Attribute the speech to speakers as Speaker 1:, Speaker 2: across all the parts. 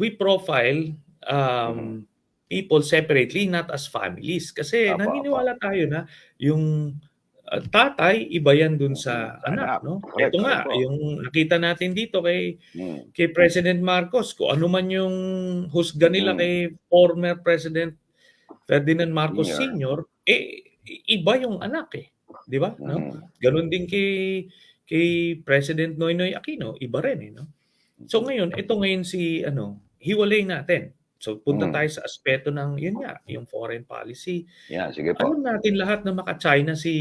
Speaker 1: we profile um, people separately, not as families. Kasi
Speaker 2: Apo,
Speaker 1: naniniwala tayo na yung uh, tatay, iba yan dun sa
Speaker 2: Sa
Speaker 1: anak.
Speaker 2: anak.
Speaker 1: No? Ito nga, yung nakita natin dito kay
Speaker 2: Mm.
Speaker 1: kay President Marcos, kung ano man yung husga nila
Speaker 2: Mm.
Speaker 1: kay former President Ferdinand Marcos. Sr., eh, iba yung anak eh. Di ba? No?
Speaker 2: Mm.
Speaker 1: Ganon din kay kay President Noynoy Aquino, iba rin eh, no? So ngayon, ito ngayon si ano, hiwalay natin. So punta
Speaker 2: Mm.
Speaker 1: tayo sa aspeto ng yun nga, yung foreign policy.
Speaker 2: Yan, sige po.
Speaker 1: Alam natin lahat na maka-China si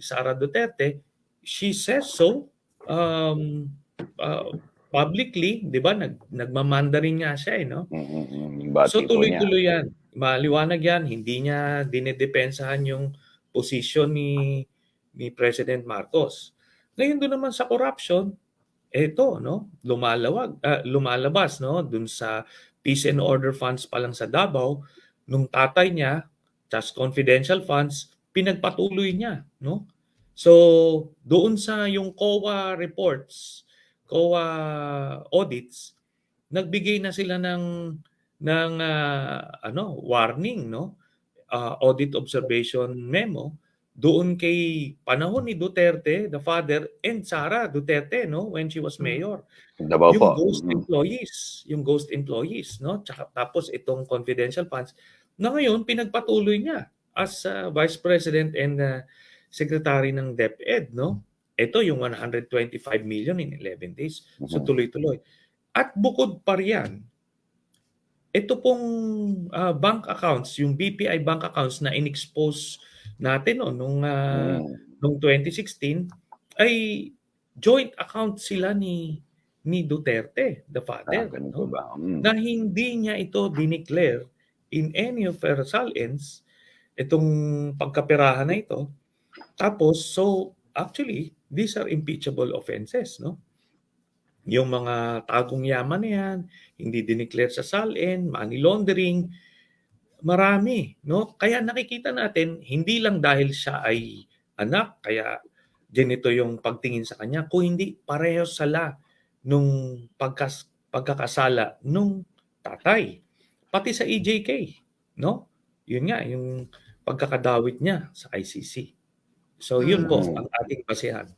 Speaker 1: Sara Duterte. She says so um, uh, publicly, 'di ba? Nag nagmamandarin nga siya eh, no?
Speaker 2: Mm, mm, mm. Bati
Speaker 1: So tuloy-tuloy yan. Maliwanag yan, hindi niya dinedepensahan yung posisyon ni ni President Marcos. Ngayon doon naman sa corruption, eto no, lumalawag, ah, lumalabas no doon sa peace and order funds pa lang sa Davao nung tatay niya, just confidential funds, pinagpatuloy niya, no? So, doon sa yung COA reports, COA audits, nagbigay na sila ng ng ah, ano, warning, no? Ah, audit observation memo doon kay panahon ni Duterte, the father, and Sara Duterte, no, when she was mayor.
Speaker 2: Davao
Speaker 1: yung
Speaker 2: po.
Speaker 1: ghost
Speaker 2: Mm.
Speaker 1: employees, yung ghost employees, no? Tsaka, tapos itong confidential funds na ngayon pinagpatuloy niya as ah, Vice President and ah, Secretary ng DepEd, no? Ito yung 125 million in 11 days. So
Speaker 2: Mhm.
Speaker 1: tuloy-tuloy. At bukod pa riyan, ito pong ah, bank accounts, yung BPI bank accounts na in-expose natin no, nung ah,
Speaker 2: Mm.
Speaker 1: nung 2016 ay joint account sila ni ni Duterte, the
Speaker 2: Ah,
Speaker 1: father,
Speaker 2: ganun
Speaker 1: no?
Speaker 2: ba? Mm.
Speaker 1: na hindi niya ito dineclare in any of her salents itong pagkapirahan na ito. Tapos, so actually, these are impeachable offenses, no? Yung mga tagong yaman na yan, hindi dineclare sa salin, money laundering, marami, no? Kaya nakikita natin, hindi lang dahil siya ay anak, kaya ganito yung pagtingin sa kanya, kung hindi pareho sala nung pagkas, pagkakasala nung tatay. Pati sa EJK, no? Yun nga, yung pagkakadawit niya sa ICC. So yun po
Speaker 2: Mm.
Speaker 1: ang ating basehan.